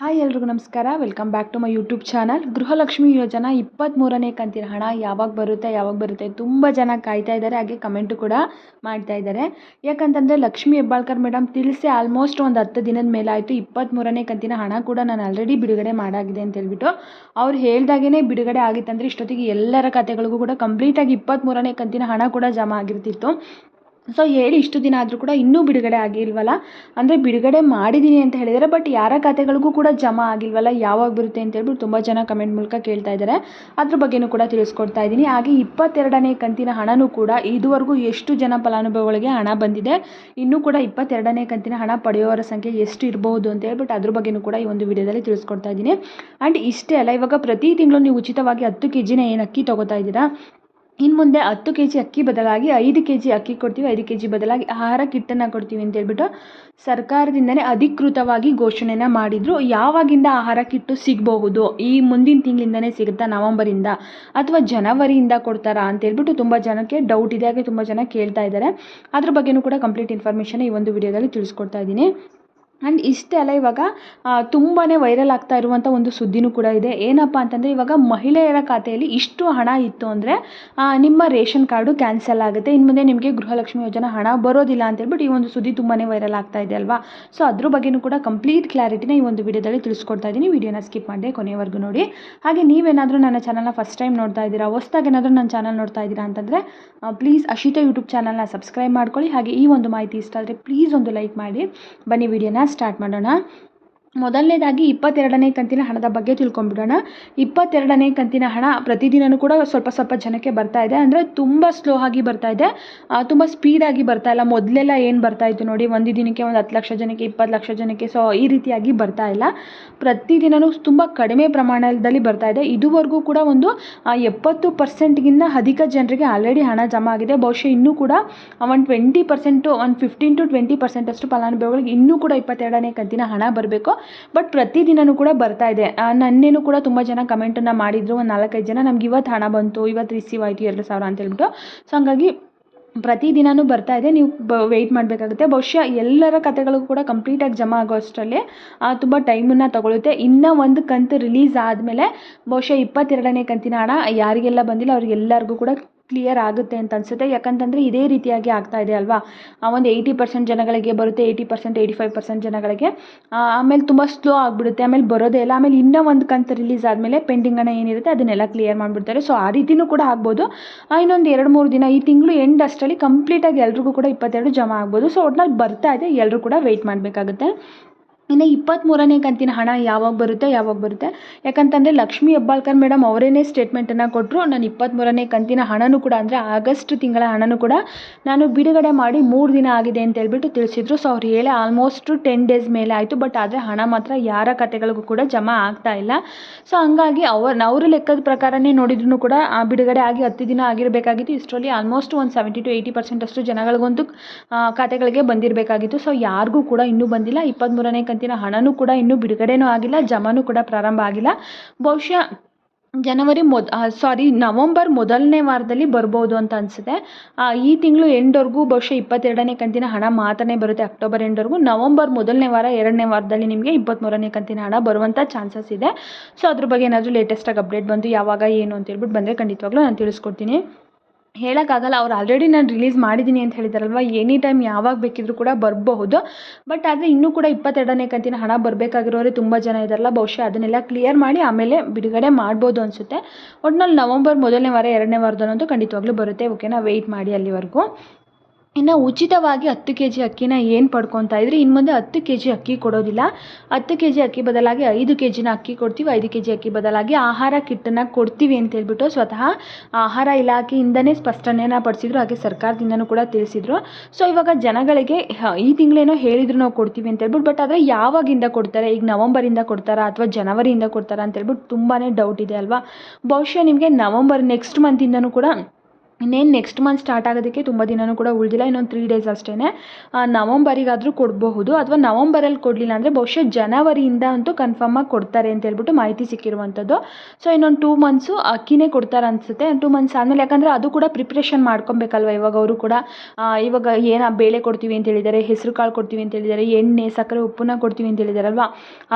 Hi ಎಲ್ರಿಗೂ ನಮಸ್ಕಾರ. Welcome back to my YouTube channel Gruhalakshmi ಯೋಜನಾ ಇಪ್ಪತ್ತ್ಮೂರನೇ ಕಂತಿನ ಹಣ ಯಾವಾಗ ಬರುತ್ತೆ ಯಾವಾಗ ಬರುತ್ತೆ ತುಂಬ ಜನ ಕಾಯ್ತಾ ಇದ್ದಾರೆ, ಹಾಗೆ ಕಮೆಂಟು ಕೂಡ ಮಾಡ್ತಾ ಇದ್ದಾರೆ. ಯಾಕಂತಂದರೆ ಲಕ್ಷ್ಮಿ ಹೆಬ್ಬಾಳ್ಕರ್ ಮೇಡಮ್ ತಿಳಿಸಿ ಆಲ್ಮೋಸ್ಟ್ ಒಂದು ಹತ್ತು ದಿನದ ಮೇಲೆ ಆಯಿತು ಇಪ್ಪತ್ತ್ಮೂರನೇ ಕಂತಿನ ಹಣ ಕೂಡ ನಾನು ಆಲ್ರೆಡಿ ಬಿಡುಗಡೆ ಮಾಡಾಗಿದೆ ಅಂತ ಹೇಳ್ಬಿಟ್ಟು ಅವ್ರು ಹೇಳ್ದಾಗೇ ಬಿಡುಗಡೆ ಆಗಿತ್ತಂದರೆ ಇಷ್ಟೊತ್ತಿಗೆ ಎಲ್ಲರ ಖಾತೆಗಳಿಗೂ ಕೂಡ ಕಂಪ್ಲೀಟಾಗಿ ಇಪ್ಪತ್ತ್ಮೂರನೇ ಕಂತಿನ ಹಣ ಕೂಡ ಜಮಾ ಆಗಿರ್ತಿತ್ತು. ಸೊ ಹೇಳಿ, ಇಷ್ಟು ದಿನ ಆದರೂ ಕೂಡ ಇನ್ನೂ ಬಿಡುಗಡೆ ಆಗಿಲ್ವಲ್ಲ? ಅಂದರೆ ಬಿಡುಗಡೆ ಮಾಡಿದ್ದೀನಿ ಅಂತ ಹೇಳಿದ್ದಾರೆ ಬಟ್ ಯಾರ ಖಾತೆಗಳಿಗೂ ಕೂಡ ಜಮಾ ಆಗಿಲ್ವಲ್ಲ? ಯಾವಾಗ ಬರುತ್ತೆ ಅಂತ ಹೇಳ್ಬಿಟ್ಟು ತುಂಬ ಜನ ಕಮೆಂಟ್ ಮೂಲಕ ಕೇಳ್ತಾ ಇದ್ದಾರೆ ಅದ್ರ ಬಗ್ಗೆನೂ ಕೂಡ ತಿಳಿಸ್ಕೊಡ್ತಾ ಇದ್ದೀನಿ. ಹಾಗೆ ಇಪ್ಪತ್ತೆರಡನೇ ಕಂತಿನ ಹಣನೂ ಕೂಡ ಇದುವರೆಗೂ ಎಷ್ಟು ಜನ ಫಲಾನುಭವಿಗಳಿಗೆ ಹಣ ಬಂದಿದೆ, ಇನ್ನೂ ಕೂಡ ಇಪ್ಪತ್ತೆರಡನೇ ಕಂತಿನ ಹಣ ಪಡೆಯುವವರ ಸಂಖ್ಯೆ ಎಷ್ಟು ಇರಬಹುದು ಅಂತ ಹೇಳ್ಬಿಟ್ಟು ಅದ್ರ ಬಗ್ಗೆನೂ ಕೂಡ ಈ ಒಂದು ವಿಡಿಯೋದಲ್ಲಿ ತಿಳಿಸ್ಕೊಡ್ತಾ ಇದ್ದೀನಿ. ಆ್ಯಂಡ್ ಇಷ್ಟೇ ಅಲ್ಲ, ಇವಾಗ ಪ್ರತಿ ತಿಂಗಳು ನೀವು ಉಚಿತವಾಗಿ ಹತ್ತು ಕೆ ಜಿನ ಏನು ಅಕ್ಕಿ ತೊಗೋತಾ ಇದ್ದೀರಾ? ಇನ್ನು ಮುಂದೆ ಹತ್ತು ಕೆ ಜಿ ಅಕ್ಕಿ ಬದಲಾಗಿ ಐದು ಕೆ ಜಿ ಅಕ್ಕಿ ಕೊಡ್ತೀವಿ, ಐದು ಕೆ ಜಿ ಬದಲಾಗಿ ಆಹಾರ ಕಿಟ್ಟನ್ನು ಕೊಡ್ತೀವಿ ಅಂತ ಹೇಳ್ಬಿಟ್ಟು ಸರ್ಕಾರದಿಂದನೇ ಅಧಿಕೃತವಾಗಿ ಘೋಷಣೆನ ಮಾಡಿದರು. ಯಾವಾಗಿಂದ ಆಹಾರ ಕಿಟ್ಟು ಸಿಗಬಹುದು? ಈ ಮುಂದಿನ ತಿಂಗಳಿಂದನೇ ಸಿಗುತ್ತಾ, ನವಂಬರಿಂದ ಅಥವಾ ಜನವರಿಯಿಂದ ಕೊಡ್ತಾರಾ ಅಂತ ಹೇಳ್ಬಿಟ್ಟು ತುಂಬ ಜನಕ್ಕೆ ಡೌಟ್ ಇದೆ ಹಾಗೆ ತುಂಬ ಜನ ಕೇಳ್ತಾ ಇದ್ದಾರೆ. ಅದ್ರ ಬಗ್ಗೆನೂ ಕೂಡ ಕಂಪ್ಲೀಟ್ ಇನ್ಫಾರ್ಮೇಷನ್ ಈ ಒಂದು ವಿಡಿಯೋದಲ್ಲಿ ತಿಳಿಸ್ಕೊಡ್ತಾ ಇದ್ದೀನಿ. ಆ್ಯಂಡ್ ಇಷ್ಟೇ ಅಲ್ಲ, ಇವಾಗ ತುಂಬಾ ವೈರಲ್ ಆಗ್ತಾ ಇರುವಂಥ ಒಂದು ಸುದ್ದಿನೂ ಕೂಡ ಇದೆ. ಏನಪ್ಪ ಅಂತಂದರೆ, ಇವಾಗ ಮಹಿಳೆಯರ ಖಾತೆಯಲ್ಲಿ ಇಷ್ಟು ಹಣ ಇತ್ತು ಅಂದರೆ ನಿಮ್ಮ ರೇಷನ್ ಕಾರ್ಡು ಕ್ಯಾನ್ಸಲ್ ಆಗುತ್ತೆ. ಇನ್ನು ಮುಂದೆ ನಿಮಗೆ ಗೃಹಲಕ್ಷ್ಮಿ ಯೋಜನೆ ಹಣ ಬರೋದಿಲ್ಲ ಅಂತೇಳ್ಬಿಟ್ಟು ಈ ಒಂದು ಸುದ್ದಿ ತುಂಬಾ ವೈರಲ್ ಆಗ್ತಾ ಇದೆ ಅಲ್ವಾ? ಸೊ ಅದ್ರ ಬಗ್ಗೆನೂ ಕೂಡ ಕಂಪ್ಲೀಟ್ ಕ್ಲಾರಿಟಿನ ಈ ಒಂದು ವಿಡಿಯೋದಲ್ಲಿ ತಿಳಿಸ್ಕೊಡ್ತಾ ಇದ್ದೀನಿ. ವಿಡಿಯೋನ ಸ್ಕಿಪ್ ಮಾಡಿದೆ ಕೊನೆಯವರೆಗೂ ನೋಡಿ. ಹಾಗೆ ನೀವೇನಾದರೂ ನನ್ನ ಚಾನಲ್ನ ಫಸ್ಟ್ ಟೈಮ್ ನೋಡ್ತಾ ಇದ್ದೀರಾ, ಹೊಸ್ದಾಗಿ ಏನಾದರೂ ನನ್ನ ಚಾನಲ್ ನೋಡ್ತಾ ಇದ್ದೀರಾ ಅಂತಂದರೆ ಪ್ಲೀಸ್ ಅಶಿತಾ ಯೂಟ್ಯೂಬ್ ಚಾನಲ್ನ ಸಬ್ಸ್ಕ್ರೈಬ್ ಮಾಡ್ಕೊಳ್ಳಿ. ಹಾಗೆ ಈ ಒಂದು ಮಾಹಿತಿ ಇಷ್ಟ ಆದರೆ ಪ್ಲೀಸ್ ಒಂದು ಲೈಕ್ ಮಾಡಿ. ಬನ್ನಿ ವಿಡಿಯೋನ ಸ್ಟಾರ್ಟ್ ಮಾಡೋಣ. ಮೊದಲನೇದಾಗಿ ಇಪ್ಪತ್ತೆರಡನೇ ಕಂತಿನ ಹಣದ ಬಗ್ಗೆ ತಿಳ್ಕೊಂಬಿಡೋಣ ಇಪ್ಪತ್ತೆರಡನೇ ಕಂತಿನ ಹಣ ಪ್ರತಿದಿನವೂ ಕೂಡ ಸ್ವಲ್ಪ ಸ್ವಲ್ಪ ಜನಕ್ಕೆ ಬರ್ತಾ ಇದೆ. ಅಂದರೆ ತುಂಬ ಸ್ಲೋ ಆಗಿ ಬರ್ತಾ ಇದೆ. ತುಂಬ ಸ್ಪೀಡಾಗಿ ಬರ್ತಾ ಇಲ್ಲ. ಮೊದಲೆಲ್ಲ ಏನು ಬರ್ತಾ ಇತ್ತು ನೋಡಿ, ಒಂದು ದಿನಕ್ಕೆ ಒಂದು ಹತ್ತು ಲಕ್ಷ ಜನಕ್ಕೆ, ಇಪ್ಪತ್ತು ಲಕ್ಷ ಜನಕ್ಕೆ ಸೊ ಈ ರೀತಿಯಾಗಿ ಬರ್ತಾ ಇಲ್ಲ. ಪ್ರತಿದಿನವೂ ತುಂಬ ಕಡಿಮೆ ಪ್ರಮಾಣದಲ್ಲಿ ಬರ್ತಾ ಇದೆ. ಇದುವರೆಗೂ ಕೂಡ ಒಂದು ಎಪ್ಪತ್ತು ಪರ್ಸೆಂಟ್ಗಿಂತ ಅಧಿಕ ಜನರಿಗೆ ಆಲ್ರೆಡಿ ಹಣ ಜಮಾ ಆಗಿದೆ. ಬಹುಶಃ ಇನ್ನೂ ಕೂಡ ಒಂದು ಟ್ವೆಂಟಿ ಪರ್ಸೆಂಟು ಒಂದು ಫಿಫ್ಟೀನ್ ಟು ಟ್ವೆಂಟಿ ಪರ್ಸೆಂಟಷ್ಟು ಫಲಾನುಭವಿಗಳಿಗೆ ಇನ್ನೂ ಕೂಡ ಇಪ್ಪತ್ತೆರಡನೇ ಕಂತಿನ ಹಣ ಬರಬೇಕು. ಬಟ್ ಪ್ರತಿದಿನವೂ ಕೂಡ ಬರ್ತಾ ಇದೆ. ನನ್ನೇನು ಕೂಡ ತುಂಬ ಜನ ಕಮೆಂಟನ್ನು ಮಾಡಿದರು. ಒಂದು ನಾಲ್ಕೈದು ಜನ ನಮ್ಗೆ ಇವತ್ತು ಹಣ ಬಂತು ಇವತ್ತು ರಿಸೀವ್ ಆಯಿತು ಎರಡು ಸಾವಿರ ಅಂತ ಹೇಳ್ಬಿಟ್ಟು. ಸೊ ಹಂಗಾಗಿ ಪ್ರತಿದಿನವೂ ಬರ್ತಾ ಇದೆ. ನೀವು ಬ ವೆಯ್ಟ್ ಮಾಡಬೇಕಾಗುತ್ತೆ. ಬಹುಶಃ ಎಲ್ಲರ ಕತೆಗಳಿಗೂ ಕೂಡ ಕಂಪ್ಲೀಟಾಗಿ ಜಮಾ ಆಗೋ ಅಷ್ಟರಲ್ಲಿ ತುಂಬ ಟೈಮನ್ನು ತಗೊಳುತ್ತೆ. ಇನ್ನೂ ಒಂದು ಕಂತು ರಿಲೀಸ್ ಆದಮೇಲೆ, ಬಹುಶಃ ಇಪ್ಪತ್ತೆರಡನೇ ಕಂತಿನ ಹಣ ಯಾರಿಗೆಲ್ಲ ಬಂದಿಲ್ಲ, ಅವ್ರಿಗೆಲ್ಲರಿಗೂ ಕೂಡ ಕ್ಲಿಯರ್ ಆಗುತ್ತೆ ಅಂತ ಅನಿಸುತ್ತೆ. ಯಾಕಂತಂದರೆ ಇದೇ ರೀತಿಯಾಗಿ ಆಗ್ತಾ ಇದೆ ಅಲ್ವಾ? ಒಂದು ಏಯ್ಟಿ ಪರ್ಸೆಂಟ್ ಜನಗಳಿಗೆ ಬರುತ್ತೆ eighty percent eighty five percent ಜನಗಳಿಗೆ. ಆಮೇಲೆ ತುಂಬ ಸ್ಲೋ ಆಗಿಬಿಡುತ್ತೆ. ಆಮೇಲೆ ಬರೋದೇ ಇಲ್ಲ. ಆಮೇಲೆ ಇನ್ನೂ ಒಂದು ಕಂತು ರಿಲೀಸ್ ಆದಮೇಲೆ ಪೆಂಡಿಂಗ್ ಅನ್ನ ಏನಿರುತ್ತೆ ಅದನ್ನೆಲ್ಲ ಕ್ಲಿಯರ್ ಮಾಡಿಬಿಡ್ತಾರೆ. ಸೊ ಆ ರೀತಿಯೂ ಕೂಡ ಆಗ್ಬೋದು. ಇನ್ನೊಂದು ಎರಡು ಮೂರು ದಿನ, ಈ ತಿಂಗಳು ಎಂಡ್ ಅಷ್ಟರಲ್ಲಿ ಕಂಪ್ಲೀಟಾಗಿ ಎಲ್ರಿಗೂ ಕೂಡ ಇಪ್ಪತ್ತೆರಡು ಜಮಾ ಆಗ್ಬೋದು. ಸೊ ಒಟ್ನಲ್ಲಿ ಬರ್ತಾ ಇದೆ. ಎಲ್ಲರೂ ಕೂಡ ವೆಯ್ಟ್ ಮಾಡಬೇಕಾಗುತ್ತೆ. ಇನ್ನು ಇಪ್ಪತ್ತ್ಮೂರನೇ ಕಂತಿನ ಹಣ ಯಾವಾಗ ಬರುತ್ತೆ ಯಾವಾಗ ಬರುತ್ತೆ? ಯಾಕಂತಂದರೆ ಲಕ್ಷ್ಮೀ ಹೆಬ್ಬಾಳ್ಕರ್ ಮೇಡಮ್ ಅವರೇನೇ ಸ್ಟೇಟ್ಮೆಂಟನ್ನು ಕೊಟ್ಟರು ನಾನು ಇಪ್ಪತ್ತ್ಮೂರನೇ ಕಂತಿನ ಹಣನೂ ಕೂಡ, ಅಂದರೆ ಆಗಸ್ಟ್ ತಿಂಗಳ ಹಣನೂ ಕೂಡ ನಾನು ಬಿಡುಗಡೆ ಮಾಡಿ ಮೂರು ದಿನ ಆಗಿದೆ ಅಂತ ಹೇಳ್ಬಿಟ್ಟು ತಿಳಿಸಿದ್ರು. ಸೊ ಅವ್ರು ಹೇಳಿ ಆಲ್ಮೋಸ್ಟ್ ಟೆನ್ ಡೇಸ್ ಮೇಲೆ ಆಯಿತು ಬಟ್ ಆದರೆ ಹಣ ಮಾತ್ರ ಯಾರ ಖಾತೆಗಳಿಗೂ ಕೂಡ ಜಮಾ ಆಗ್ತಾ ಇಲ್ಲ. ಸೊ ಹಂಗಾಗಿ ಅವ್ರ, ಅವರು ಲೆಕ್ಕದ ಪ್ರಕಾರನೇ ನೋಡಿದ್ರು ಕೂಡ ಬಿಡುಗಡೆ ಆಗಿ ಹತ್ತು ದಿನ ಆಗಿರಬೇಕಾಗಿತ್ತು. ಇಷ್ಟರಲ್ಲಿ ಆಲ್ಮೋಸ್ಟ್ ಒಂದು ಸೆವೆಂಟಿ ಟು ಏಯ್ಟಿ ಪರ್ಸೆಂಟ್ ಅಷ್ಟು ಜನಗಳಿಗಂತೂ ಖಾತೆಗಳಿಗೆ ಬಂದಿರಬೇಕಾಗಿತ್ತು. ಸೊ ಯಾರಿಗೂ ಕೂಡ ಇನ್ನೂ ಬಂದಿಲ್ಲ. ಇಪ್ಪತ್ತ್ಮೂರನೇ ಕಂತಿನ ಕಂತಿನ ಹಣನೂ ಕೂಡ ಇನ್ನೂ ಬಿಡುಗಡೆನೂ ಆಗಿಲ್ಲ, ಜಮಾನು ಕೂಡ ಪ್ರಾರಂಭ ಆಗಿಲ್ಲ. ಬಹುಶಃ ಜನವರಿ ಮೊದ್ ಸಾರಿ ನವಂಬರ್ ಮೊದಲನೇ ವಾರದಲ್ಲಿ ಬರ್ಬೋದು ಅಂತ ಅನಿಸುತ್ತೆ. ಈ ತಿಂಗಳು ಎಂಡ್ವರೆಗೂ ಬಹುಶಃ ಇಪ್ಪತ್ತೆರಡನೇ ಕಂತಿನ ಹಣ ಮಾತ್ರನೇ ಬರುತ್ತೆ, ಅಕ್ಟೋಬರ್ ಎಂಡ್ವರೆಗೂ. ನವಂಬರ್ ಮೊದಲನೇ ವಾರ, ಎರಡನೇ ವಾರದಲ್ಲಿ ನಿಮಗೆ ಇಪ್ಪತ್ತ್ಮೂರನೇ ಕಂತಿನ ಹಣ ಬರುವಂಥ ಚಾನ್ಸಸ್ ಇದೆ. ಸೊ ಅದ್ರ ಬಗ್ಗೆ ಏನಾದರೂ ಲೇಟೆಸ್ಟಾಗಿ ಅಪ್ಡೇಟ್ ಬಂದು ಯಾವಾಗ, ಏನು ಅಂತ ಹೇಳ್ಬಿಟ್ಟು ಬಂದರೆ ಖಂಡಿತವಾಗ್ಲೂ ನಾನು ತಿಳಿಸ್ಕೊಡ್ತೀನಿ. ಹೇಳೋಕ್ಕಾಗಲ್ಲ, ಅವ್ರು ಆಲ್ರೆಡಿ ನಾನು ರಿಲೀಸ್ ಮಾಡಿದ್ದೀನಿ ಅಂತ ಹೇಳಿದಾರಲ್ವ? ಎನಿ ಟೈಮ್ ಯಾವಾಗ ಬೇಕಿದ್ರು ಕೂಡ ಬರಬಹುದು. ಬಟ್ ಆದರೆ ಇನ್ನೂ ಕೂಡ ಇಪ್ಪತ್ತೆರಡನೇ ಕಂತಿನ ಹಣ ಬರಬೇಕಾಗಿರೋರೆ ತುಂಬ ಜನ ಇದ್ದಾರಲ್ಲ ಬಹುಶಃ ಅದನ್ನೆಲ್ಲ ಕ್ಲಿಯರ್ ಮಾಡಿ ಆಮೇಲೆ ಬಿಡುಗಡೆ ಮಾಡ್ಬೋದು ಅನಿಸುತ್ತೆ. ಒಟ್ನಲ್ಲಿ ನವಂಬರ್ ಮೊದಲನೇ ವಾರ, ಎರಡನೇ ವಾರದಲ್ಲಂತೂ ಖಂಡಿತವಾಗ್ಲೂ ಬರುತ್ತೆ. ಓಕೆನಾ? ವೆಯ್ಟ್ ಮಾಡಿ ಅಲ್ಲಿವರೆಗೂ. ಇನ್ನು ಉಚಿತವಾಗಿ ಹತ್ತು ಕೆ ಜಿ ಅಕ್ಕಿನ ಏನು ಪಡ್ಕೊತಾ ಇದ್ರಿ? ಇನ್ನು ಮುಂದೆ ಹತ್ತು ಕೆ ಜಿ ಅಕ್ಕಿ ಕೊಡೋದಿಲ್ಲ. ಹತ್ತು ಕೆ ಜಿ ಅಕ್ಕಿ ಬದಲಾಗಿ ಐದು ಕೆ ಜಿನ ಅಕ್ಕಿ ಕೊಡ್ತೀವಿ. ಐದು ಕೆ ಜಿ ಅಕ್ಕಿ ಬದಲಾಗಿ ಆಹಾರ ಕಿಟ್ಟನ್ನು ಕೊಡ್ತೀವಿ ಅಂತ ಹೇಳ್ಬಿಟ್ಟು ಸ್ವತಃ ಆಹಾರ ಇಲಾಖೆಯಿಂದನೇ ಸ್ಪಷ್ಟನೆಯನ್ನು ಪಡಿಸಿದ್ರು. ಹಾಗೆ ಸರ್ಕಾರದಿಂದನೂ ಕೂಡ ತಿಳಿಸಿದ್ರು. ಸೊ ಇವಾಗ ಜನಗಳಿಗೆ ಈ ತಿಂಗಳೇನೋ ಹೇಳಿದ್ರು ನಾವು ಕೊಡ್ತೀವಿ ಅಂತ ಹೇಳ್ಬಿಟ್ಟು ಬಟ್ ಆದರೆ ಯಾವಾಗಿಂದ ಕೊಡ್ತಾರೆ? ಈಗ ನವಂಬರಿಂದ ಕೊಡ್ತಾರಾ ಅಥವಾ ಜನವರಿಯಿಂದ ಕೊಡ್ತಾರಾ ಅಂತ ಹೇಳ್ಬಿಟ್ಟು ತುಂಬಾ ಡೌಟ್ ಇದೆ ಅಲ್ವಾ? ಬಹುಶಃ ನಿಮಗೆ ನವಂಬರ್ ನೆಕ್ಸ್ಟ್ ಮಂತಿಂದನೂ ಕೂಡ ಇನ್ನೇನು ನೆಕ್ಸ್ಟ್ ಮಂತ್ ಸ್ಟಾರ್ಟ್ ಆಗೋದಕ್ಕೆ ತುಂಬ ದಿನವೂ ಕೂಡ ಉಳಿದಿಲ್ಲ, ಇನ್ನೊಂದು ತ್ರೀ ಡೇಸ್ ಅಷ್ಟೇ ನವಂಬರಿಗಾದರೂ ಕೊಡಬಹುದು ಅಥವಾ ನವಂಬರಲ್ಲಿ ಕೊಡಲಿಲ್ಲ ಅಂದರೆ ಬಹುಶಃ ಜನವರಿಯಿಂದ ಅಂತೂ ಕನ್ಫರ್ಮಾಗಿ ಕೊಡ್ತಾರೆ ಅಂತ ಹೇಳ್ಬಿಟ್ಟು ಮಾಹಿತಿ ಸಿಕ್ಕಿರುವಂಥದ್ದು. ಸೊ ಇನ್ನೊಂದು ಟೂ ಮಂತ್ಸು ಅಕ್ಕಿನೇ ಕೊಡ್ತಾರೆ ಅನಿಸುತ್ತೆ. ಟೂ ಮಂತ್ಸ್ ಆದಮೇಲೆ ಯಾಕಂದರೆ ಅದು ಕೂಡ ಪ್ರಿಪ್ರೇಷನ್ ಮಾಡ್ಕೊಬೇಕಲ್ವ ಇವಾಗ ಅವರು ಕೂಡ. ಇವಾಗ ಏನು ಬೇಳೆ ಕೊಡ್ತೀವಿ ಅಂತ ಹೇಳಿದ್ದಾರೆ ಹೆಸರು ಕಾಳು ಕೊಡ್ತೀವಿ ಅಂತ ಹೇಳಿದ್ದಾರೆ ಎಣ್ಣೆ, ಸಕ್ಕರೆ, ಉಪ್ಪನ್ನ ಕೊಡ್ತೀವಿ ಅಂತ ಹೇಳಿದಾರಲ್ವ?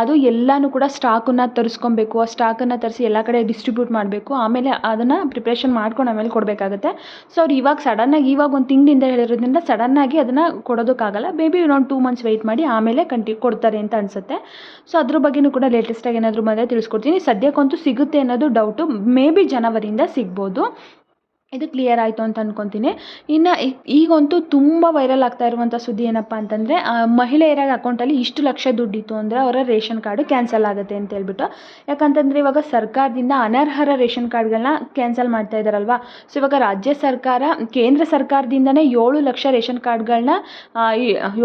ಅದು ಎಲ್ಲನೂ ಕೂಡ ಸ್ಟಾಕನ್ನು ತರಿಸ್ಕೊಬೇಕು. ಆ ಸ್ಟಾಕನ್ನು ತರಿಸಿ ಎಲ್ಲ ಕಡೆ ಡಿಸ್ಟ್ರಿಬ್ಯೂಟ್ ಮಾಡಬೇಕು. ಆಮೇಲೆ ಅದನ್ನು ಪ್ರಿಪ್ರೇಷನ್ ಮಾಡ್ಕೊಂಡು ಆಮೇಲೆ ಕೊಡಬೇಕಾಗತ್ತೆ. ಸೊ ಅವ್ರು ಇವಾಗ ಸಡನ್ನಾಗಿ ಇವಾಗ ಒಂದು ತಿಂಗಳಿಂದ ಹೇಳಿರೋದ್ರಿಂದ ಸಡನ್ನಾಗಿ ಅದನ್ನು ಕೊಡೋದಕ್ಕಾಗಲ್ಲ. ಮೇ ಬಿ ಇನ್ನೊಂದು ಟೂ ಮಂತ್ಸ್ ವೆಯ್ಟ್ ಮಾಡಿ ಆಮೇಲೆ ಕಂಟಿ ಕೊಡ್ತಾರೆ ಅಂತ ಅನಿಸುತ್ತೆ. ಸೊ ಅದ್ರ ಬಗ್ಗೆನೂ ಕೂಡ ಲೇಟೆಸ್ಟಾಗಿ ಏನಾದರೂ ಬಂದರೆ ತಿಳಿಸ್ಕೊಡ್ತೀನಿ. ಸದ್ಯಕ್ಕಂತೂ ಸಿಗುತ್ತೆ ಅನ್ನೋದು ಡೌಟು ಮೇ ಬಿ ಜನವರಿಯಿಂದ ಸಿಗ್ಬೋದು. ಇದು ಕ್ಲಿಯರ್ ಆಯಿತು ಅಂತ ಅನ್ಕೊತೀನಿ. ಇನ್ನು ಈಗಂತೂ ತುಂಬ ವೈರಲ್ ಆಗ್ತಾ ಇರುವಂಥ ಸುದ್ದಿ ಏನಪ್ಪ ಅಂತಂದರೆ ಮಹಿಳೆಯರ ಅಕೌಂಟಲ್ಲಿ ಇಷ್ಟು ಲಕ್ಷ ದುಡ್ಡಿತ್ತು ಅಂದರೆ ಅವರ ರೇಷನ್ ಕಾರ್ಡು ಕ್ಯಾನ್ಸಲ್ ಆಗುತ್ತೆ ಅಂತ ಹೇಳ್ಬಿಟ್ಟು. ಯಾಕಂತಂದರೆ ಇವಾಗ ಸರ್ಕಾರದಿಂದ ಅನರ್ಹರ ರೇಷನ್ ಕಾರ್ಡ್ಗಳನ್ನ ಕ್ಯಾನ್ಸಲ್ ಮಾಡ್ತಾ ಇದ್ದಾರಲ್ವಾ ಸೊ ಇವಾಗ ರಾಜ್ಯ ಸರ್ಕಾರ, ಕೇಂದ್ರ ಸರ್ಕಾರದಿಂದನೇ ಏಳು ಲಕ್ಷ ರೇಷನ್ ಕಾರ್ಡ್ಗಳನ್ನ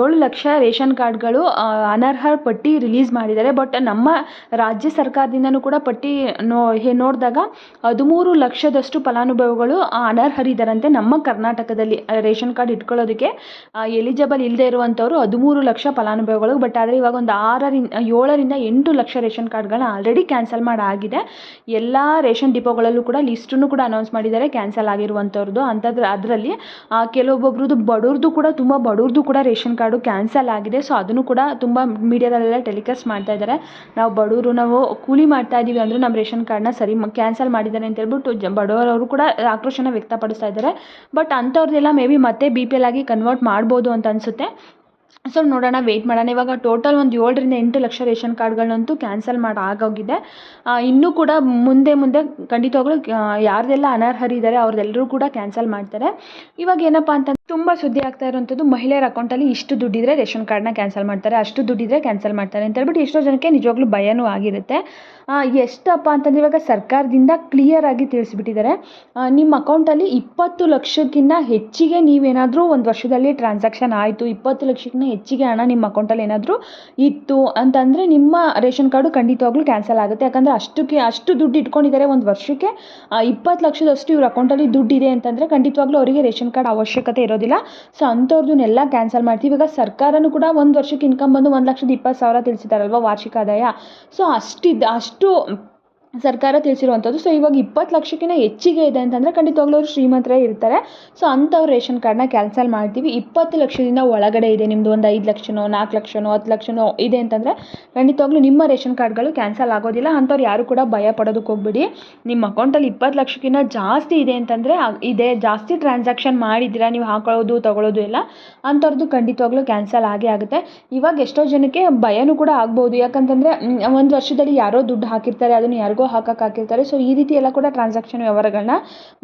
ಏಳು ಲಕ್ಷ ರೇಷನ್ ಕಾರ್ಡ್ಗಳು ಅನರ್ಹ ಪಟ್ಟಿ ರಿಲೀಸ್ ಮಾಡಿದ್ದಾರೆ. ಬಟ್ ನಮ್ಮ ರಾಜ್ಯ ಸರ್ಕಾರದಿಂದನೂ ಕೂಡ ಪಟ್ಟಿ ನೋ ನೋಡಿದಾಗ ಹದಿಮೂರು ಲಕ್ಷದಷ್ಟು ಫಲಾನುಭವಿಗಳು ಅನರ್ಹರಿದ್ದಾರಂತೆ ನಮ್ಮ ಕರ್ನಾಟಕದಲ್ಲಿ ರೇಷನ್ ಕಾರ್ಡ್ ಇಟ್ಕೊಳ್ಳೋದಕ್ಕೆ ಎಲಿಜಿಬಲ್ ಇಲ್ಲದೆ ಇರುವಂಥವ್ರು ಹದಿಮೂರು ಲಕ್ಷ ಫಲಾನುಭವಿಗಳು, ಬಟ್ ಆದರೆ ಇವಾಗ ಒಂದು ಆರರಿಂದ ಏಳರಿಂದ ಎಂಟು ಲಕ್ಷ ರೇಷನ್ ಕಾರ್ಡ್ಗಳನ್ನ ಆಲ್ರೆಡಿ ಕ್ಯಾನ್ಸಲ್ ಮಾಡಾಗಿದೆ. ಎಲ್ಲ ರೇಷನ್ ಡಿಪೋಗಳಲ್ಲೂ ಕೂಡ ಲಿಸ್ಟನ್ನು ಕೂಡ ಅನೌನ್ಸ್ ಮಾಡಿದ್ದಾರೆ ಕ್ಯಾನ್ಸಲ್ ಆಗಿರುವಂಥವ್ರದ್ದು ಅಂಥದ್ರ, ಅದರಲ್ಲಿ ಕೆಲವೊಬ್ಬೊಬ್ರದ್ದು ಬಡವ್ರದ್ದು ಕೂಡ, ತುಂಬ ಬಡವ್ರದ್ದು ಕೂಡ ರೇಷನ್ ಕಾರ್ಡು ಕ್ಯಾನ್ಸಲ್ ಆಗಿದೆ. ಸೊ ಅದನ್ನು ಕೂಡ ತುಂಬ ಮೀಡಿಯಾದಲ್ಲೆಲ್ಲ ಟೆಲಿಕಾಸ್ಟ್ ಮಾಡ್ತಾ ಇದ್ದಾರೆ. ನಾವು ಬಡವರು, ನಾವು ಕೂಲಿ ಮಾಡ್ತಾ ಇದ್ದೀವಿ ಅಂದರೂ ನಮ್ಮ ರೇಷನ್ ಕಾರ್ಡ್ನ ಸರಿ ಕ್ಯಾನ್ಸಲ್ ಮಾಡಿದ್ದಾರೆ ಅಂತ ಹೇಳ್ಬಿಟ್ಟು ಬಡವರವರು ಕೂಡ ಆಕ್ರೋಶನ ವ್ಯಕ್ತಪಡಿಸ್ತಾ ಇದ್ದಾರೆ. ಬಟ್ ಅಂಥವ್ರದ್ದೆಲ್ಲ ಮೇ ಬಿ ಮತ್ತೆ ಬಿ ಪಿ ಎಲ್ ಆಗಿ ಕನ್ವರ್ಟ್ ಮಾಡ್ಬೋದು ಅಂತ ಅನಿಸುತ್ತೆ. ಸೊ ನೋಡೋಣ ವೆಯ್ಟ್ ಮಾಡೋಣ. ಇವಾಗ ಟೋಟಲ್ ಒಂದು ಏಳರಿಂದ ಎಂಟು ಲಕ್ಷ ರೇಷನ್ ಕಾರ್ಡ್ಗಳನ್ನಂತೂ ಕ್ಯಾನ್ಸಲ್ ಮಾಡಿ ಆಗೋಗಿದೆ. ಇನ್ನೂ ಕೂಡ ಮುಂದೆ ಮುಂದೆ ಖಂಡಿತವಾಗ್ಲೂ ಯಾರ್ದೆಲ್ಲ ಅನರ್ಹರಿದ್ದಾರೆ ಅವ್ರದ್ದೆಲ್ಲರೂ ಕೂಡ ಕ್ಯಾನ್ಸಲ್ ಮಾಡ್ತಾರೆ. ಇವಾಗ ಏನಪ್ಪ ಅಂತ ತುಂಬ ಸುದ್ದಿ ಆಗ್ತಾ ಇರುವಂಥದ್ದು ಮಹಿಳೆಯರ ಅಕೌಂಟಲ್ಲಿ ಇಷ್ಟು ದುಡ್ಡಿದ್ರೆ ರೇಷನ್ ಕಾರ್ಡ್ನ ಕ್ಯಾನ್ಸಲ್ ಮಾಡ್ತಾರೆ, ಅಷ್ಟು ದುಡ್ಡಿದ್ರೆ ಕ್ಯಾನ್ಸಲ್ ಮಾಡ್ತಾರೆ ಅಂತ ಹೇಳ್ಬಿಟ್ಟು ಎಷ್ಟೋ ಜನಕ್ಕೆ ನಿಜವಾಗ್ಲೂ ಭಯನೂ ಆಗಿರುತ್ತೆ. ಎಷ್ಟಪ್ಪ ಅಂತಂದರೆ ಇವಾಗ ಸರ್ಕಾರದಿಂದ ಕ್ಲಿಯರ್ ಆಗಿ ತಿಳಿಸ್ಬಿಟ್ಟಿದ್ದಾರೆ. ನಿಮ್ಮ ಅಕೌಂಟಲ್ಲಿ ಇಪ್ಪತ್ತು ಲಕ್ಷಕ್ಕಿಂತ ಹೆಚ್ಚಿಗೆ ನೀವೇನಾದರೂ ಒಂದು ವರ್ಷದಲ್ಲಿ ಟ್ರಾನ್ಸಾಕ್ಷನ್ ಆಯಿತು, ಇಪ್ಪತ್ತು ಲಕ್ಷಕ್ಕಿಂತ ಹೆಚ್ಚಿಗೆ ಹಣ ನಿಮ್ಮ ಅಕೌಂಟಲ್ಲಿ ಏನಾದರೂ ಇತ್ತು ಅಂತಂದರೆ ನಿಮ್ಮ ರೇಷನ್ ಕಾರ್ಡು ಖಂಡಿತವಾಗ್ಲೂ ಕ್ಯಾನ್ಸಲ್ ಆಗುತ್ತೆ. ಯಾಕಂದರೆ ಅಷ್ಟಕ್ಕೆ, ಅಷ್ಟು ದುಡ್ಡು ಇಟ್ಕೊಂಡಿದ್ದಾರೆ ಒಂದು ವರ್ಷಕ್ಕೆ. ಇಪ್ಪತ್ತು ಲಕ್ಷದಷ್ಟು ಇವ್ರ ಅಕೌಂಟಲ್ಲಿ ದುಡ್ಡಿದೆ ಅಂತಂದರೆ ಖಂಡಿತವಾಗ್ಲೂ ಅವರಿಗೆ ರೇಷನ್ ಕಾರ್ಡ್ ಅವಶ್ಯಕತೆ ಇರೋದಿಲ್ಲ. ಸೊ ಅಂಥವ್ರದ್ದನ್ನೆಲ್ಲ ಕ್ಯಾನ್ಸಲ್ ಮಾಡ್ತೀವಿ. ಇವಾಗ ಸರ್ಕಾರನೂ ಕೂಡ ಒಂದು ವರ್ಷಕ್ಕೆ ಇನ್ಕಮ್ ಬಂದು ಒಂದು ಲಕ್ಷದ ಇಪ್ಪತ್ತು ಸಾವಿರ ತಿಳಿಸಿದಾರಲ್ವ ವಾರ್ಷಿಕ ಆದಾಯ? ಸೊ ಅಷ್ಟಿದ್ದು ಅಷ್ಟು to ಸರ್ಕಾರ ತಿಳಿಸಿರುವಂಥದ್ದು. ಸೊ ಇವಾಗ ಇಪ್ಪತ್ತು ಲಕ್ಷಕ್ಕಿಂತ ಹೆಚ್ಚಿಗೆ ಇದೆ ಅಂತಂದರೆ ಖಂಡಿತವಾಗ್ಲೂ ಅವರು ಶ್ರೀಮಂತರೇ ಇರ್ತಾರೆ. ಸೊ ಅಂಥವ್ರು ರೇಷನ್ ಕಾರ್ಡ್ನ ಕ್ಯಾನ್ಸಲ್ ಮಾಡ್ತೀವಿ. ಇಪ್ಪತ್ತು ಲಕ್ಷದಿಂದ ಒಳಗಡೆ ಇದೆ. ನಿಮ್ಮದು ಒಂದು ಐದು ಲಕ್ಷನೋ, ನಾಲ್ಕು ಲಕ್ಷನೋ, ಹತ್ತು ಲಕ್ಷನೋ ಇದೆ ಅಂತಂದರೆ ಖಂಡಿತವಾಗ್ಲೂ ನಿಮ್ಮ ರೇಷನ್ ಕಾರ್ಡ್ಗಳು ಕ್ಯಾನ್ಸಲ್ ಆಗೋದಿಲ್ಲ. ಅಂಥವ್ರು ಯಾರು ಕೂಡ ಭಯ ಪಡೋದಕ್ಕೆ ಹೋಗ್ಬಿಡಿ. ನಿಮ್ಮ ಅಕೌಂಟಲ್ಲಿ ಇಪ್ಪತ್ತು ಲಕ್ಷಕ್ಕಿಂತ ಜಾಸ್ತಿ ಇದೆ ಅಂತಂದರೆ ಇದೆ. ಜಾಸ್ತಿ ಟ್ರಾನ್ಸಾಕ್ಷನ್ ಮಾಡಿದ್ದೀರಾ, ನೀವು ಹಾಕೊಳ್ಳೋದು ತೊಗೊಳೋದು ಎಲ್ಲ ಅಂಥವ್ರದ್ದು ಖಂಡಿತವಾಗ್ಲೂ ಕ್ಯಾನ್ಸಲ್ ಆಗೇ ಆಗುತ್ತೆ. ಇವಾಗ ಎಷ್ಟೋ ಜನಕ್ಕೆ ಭಯನೂ ಕೂಡ ಆಗ್ಬೋದು. ಯಾಕಂತಂದರೆ ಒಂದು ವರ್ಷದಲ್ಲಿ ಯಾರೋ ದುಡ್ಡು ಹಾಕಿರ್ತಾರೆ. ಅದನ್ನು ಯಾರಿಗೋ ಹಾಕಕ್ಕೆ ಹಾಕಿರ್ತಾರೆ ಸೊ ಈ ರೀತಿ ಎಲ್ಲ ಕೂಡ ಟ್ರಾನ್ಸಾಕ್ಷನ್ ವ್ಯವಹಾರಗಳನ್ನ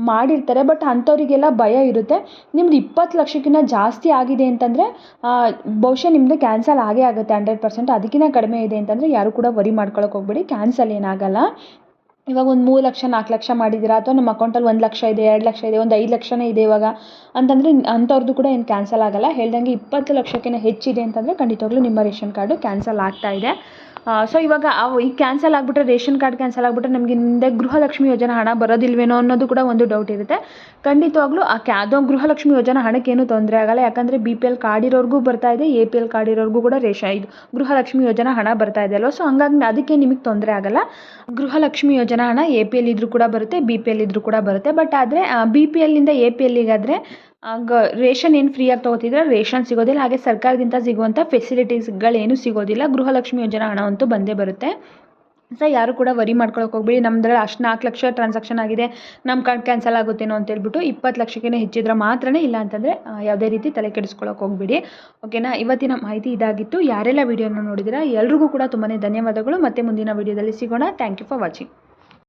ಮಾಡಿರ್ತಾರೆ. ಬಟ್ ಅಂಥವರಿಗೆಲ್ಲ ಭಯ ಇರುತ್ತೆ. ನಿಮ್ದು ಇಪ್ಪತ್ತು ಲಕ್ಷಕ್ಕಿಂತ ಜಾಸ್ತಿ ಆಗಿದೆ ಅಂತಂದರೆ ಬಹುಶಃ ನಿಮ್ಮದು ಕ್ಯಾನ್ಸಲ್ ಆಗೇ ಆಗುತ್ತೆ ಹಂಡ್ರೆಡ್ ಪರ್ಸೆಂಟ್ ಅದಕ್ಕಿಂತ ಕಡಿಮೆ ಇದೆ ಅಂತಂದರೆ ಯಾರು ಕೂಡ ವರಿ ಮಾಡ್ಕೊಳಕ್ಕೆ ಹೋಗ್ಬೇಡಿ. ಕ್ಯಾನ್ಸಲ್ ಏನಾಗಲ್ಲ. ಇವಾಗ ಒಂದು ಮೂರು ಲಕ್ಷ, ನಾಲ್ಕು ಲಕ್ಷ ಮಾಡಿದ್ದೀರಾ? ಅಥವಾ ನಮ್ಮ ಅಕೌಂಟಲ್ಲಿ ಒಂದು ಲಕ್ಷ ಇದೆ, ಎರಡು ಲಕ್ಷ ಇದೆ, ಒಂದು ಐದು ಲಕ್ಷನೇ ಇದೆ ಇವಾಗ. ಅಂತಂದರೆ ಅಂಥವ್ರದ್ದು ಕೂಡ ಏನು ಕ್ಯಾನ್ಸಲ್ ಆಗಲ್ಲ. ಹೇಳ್ದಂಗೆ ಇಪ್ಪತ್ತು ಲಕ್ಷಕ್ಕಿಂತ ಹೆಚ್ಚಿದೆ ಅಂತಂದರೆ ಖಂಡಿತವಾಗ್ಲೂ ನಿಮ್ಮ ರೇಷನ್ ಕಾರ್ಡು ಕ್ಯಾನ್ಸಲ್ ಆಗ್ತಾ ಇದೆ. ಸೊ ಇವಾಗ ಈ ಕ್ಯಾನ್ಸಲ್ ಆಗಿಬಿಟ್ರೆ, ರೇಷನ್ ಕಾರ್ಡ್ ಕ್ಯಾನ್ಸಲ್ ಆಗಿಬಿಟ್ರೆ ನಮಗೆ ಮುಂದೆ ಗೃಹಲಕ್ಷ್ಮಿ ಯೋಜನೆ ಹಣ ಬರೋದಿಲ್ವೇನೋ ಅನ್ನೋದು ಕೂಡ ಒಂದು ಡೌಟ್ ಇರುತ್ತೆ. ಖಂಡಿತವಾಗ್ಲೂ ಆ ಕ್ಯಾ ಅದು ಗೃಹಲಕ್ಷ್ಮಿ ಯೋಜನೆ ಹಣಕ್ಕೇನು ತೊಂದರೆ ಆಗಲ್ಲ. ಯಾಕಂದರೆ ಬಿ ಪಿ ಎಲ್ ಕಾರ್ಡ್ ಇರೋರ್ಗೂ ಬರ್ತಾ ಇದೆ ಎ ಪಿ ಎಲ್ ಕಾರ್ಡ್ ಇರೋರ್ಗೂ ಕೂಡ ರೇಷನ್ ಇದು ಗೃಹಲಕ್ಷ್ಮಿ ಯೋಜನೆ ಹಣ ಬರ್ತಾ ಇದೆ ಅಲ್ವ? ಸೊ ಹಂಗಾಗಿ ಅದಕ್ಕೆ ನಿಮಗೆ ತೊಂದರೆ ಆಗಲ್ಲ. ಗೃಹಲಕ್ಷ್ಮಿ ಯೋಜನಾ ಹಣ ಎ ಪಿ ಎಲ್ ಇದ್ರೂ ಕೂಡ ಬರುತ್ತೆ ಬಿ ಪಿ ಎಲ್ ಇದ್ರೂ ಕೂಡ ಬರುತ್ತೆ. ಬಟ್ ಆದರೆ ಬಿ ಪಿ ಎಲ್ಲಿಂದ ಎ ಪಿ ಎಲ್ಲಿಗಾದರೆ ಗ, ರೇಷನ್ ಏನು ಫ್ರೀಯಾಗಿ ತೊಗೋತಿದ್ರೆ? ರೇಷನ್ ಸಿಗೋದಿಲ್ಲ. ಹಾಗೆ ಸರ್ಕಾರದಿಂದ ಸಿಗುವಂಥ ಫೆಸಿಲಿಟೀಸ್ಗಳೇನು ಸಿಗೋದಿಲ್ಲ. ಗೃಹಲಕ್ಷ್ಮಿ ಯೋಜನಾ ಹಣ ಅಂತೂ ಬಂದೇ ಬರುತ್ತೆ. ಸೊ ಯಾರು ಕೂಡ ವರಿ ಮಾಡ್ಕೊಳಕ್ಕೆ ಹೋಗ್ಬೇಡಿ. ನಮ್ದ್ರಲ್ಲಿ ಅಷ್ಟು ನಾಲ್ಕು ಲಕ್ಷ ಟ್ರಾನ್ಸಾಕ್ಷನ್ ಆಗಿದೆ. ನಮ್ಮ ಕಾರ್ಡ್ ಕ್ಯಾನ್ಸಲ್ ಆಗುತ್ತೇನೋ ಅಂತ ಹೇಳ್ಬಿಟ್ಟು ಇಪ್ಪತ್ತು ಲಕ್ಷಕ್ಕಿಂತ ಹೆಚ್ಚಿದ್ರೆ ಮಾತ್ರನೇ ಇಲ್ಲ ಅಂತಂದರೆ ಯಾವುದೇ ರೀತಿ ತಲೆ ಕೆಡಿಸ್ಕೊಳಕ್ಕೆ ಹೋಗ್ಬೇಡಿ. ಓಕೆನಾ ಇವತ್ತಿನ ಮಾಹಿತಿ ಇದಾಗಿತ್ತು. ಯಾರೆಲ್ಲ ವಿಡಿಯೋನ ನೋಡಿದಿರಾ, ಎಲ್ರಿಗೂ ಕೂಡ ತುಂಬಾ ಧನ್ಯವಾದಗಳು. ಮತ್ತೆ ಮುಂದಿನ ವಿಡಿಯೋದಲ್ಲಿ ಸಿಗೋಣ. Thank you for watching